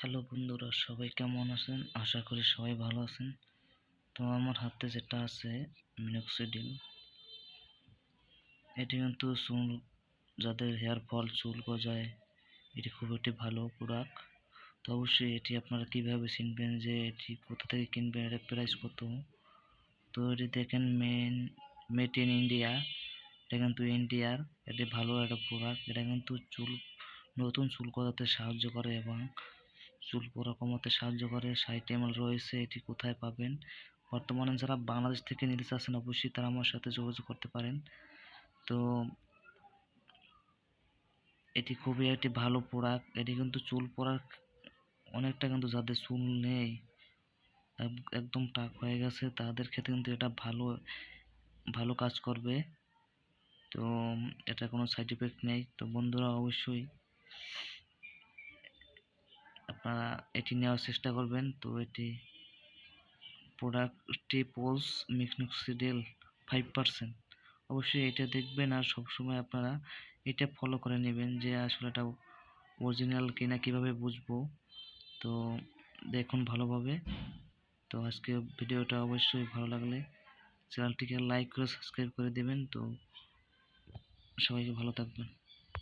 Hello বন্ধুরা, সবাই কেমন আছেন? আশা করি সবাই ভালো আছেন। তো আমার হাতে যেটা আছে মিনক্সিডিল এটি কিন্তু চুল, যাদের হেয়ার ফল চুল গজায়, এটি খুব একটি ভালো প্রোডাক্ট তো অবশ্যই এটি আপনারা কীভাবে চিনবেন যে এটি কোথা থেকে কিনবেন এর প্রাইস কত? তো এটি দেখেন মেন মেড ইন ইন্ডিয়া এটা কিন্তু ইন্ডিয়ার এটি ভালো একটা প্রোডাক্ট এটা কিন্তু চুল, নতুন চুল গজাতে সাহায্য করে এবং চুল পড়া কমাতে সাহায্য করে এম রয়েছে, এটি কোথায় পাবেন? বর্তমানে যারা বাংলাদেশ থেকে নিতে চাচ্ছেন অবশ্যই তারা আমার সাথে যোগাযোগ করতে পারেন। তো, এটি খুবই একটি ভালো প্রোডাক্ট এটি কিন্তু চুল পড়ার অনেকটা কিন্তু যাদের চুল নেই একদম টাক হয়ে গেছে, তাদের ক্ষেত্রে কিন্তু এটা ভালো ভালো কাজ করবে। তো এটা কোনো সাইড এফেক্ট নেই। তো বন্ধুরা, অবশ্যই আপনারা এটি নেওয়ার চেষ্টা করবেন। তো এটি প্রোডাক্টটি পোলস মিক্সিডেল ফাইভ পার্সেন্ট অবশ্যই এটা দেখবেন আর সবসময় আপনারা এটা ফলো করে নেবেন যে আসলে এটা অরিজিনাল কিনা কীভাবে বুঝব। তো দেখুন ভালোভাবে। তো আজকে ভিডিওটা অবশ্যই ভালো লাগলে চ্যানেলটিকে লাইক করে সাবস্ক্রাইব করে দেবেন। তো সবাইকে ভালো থাকবেন।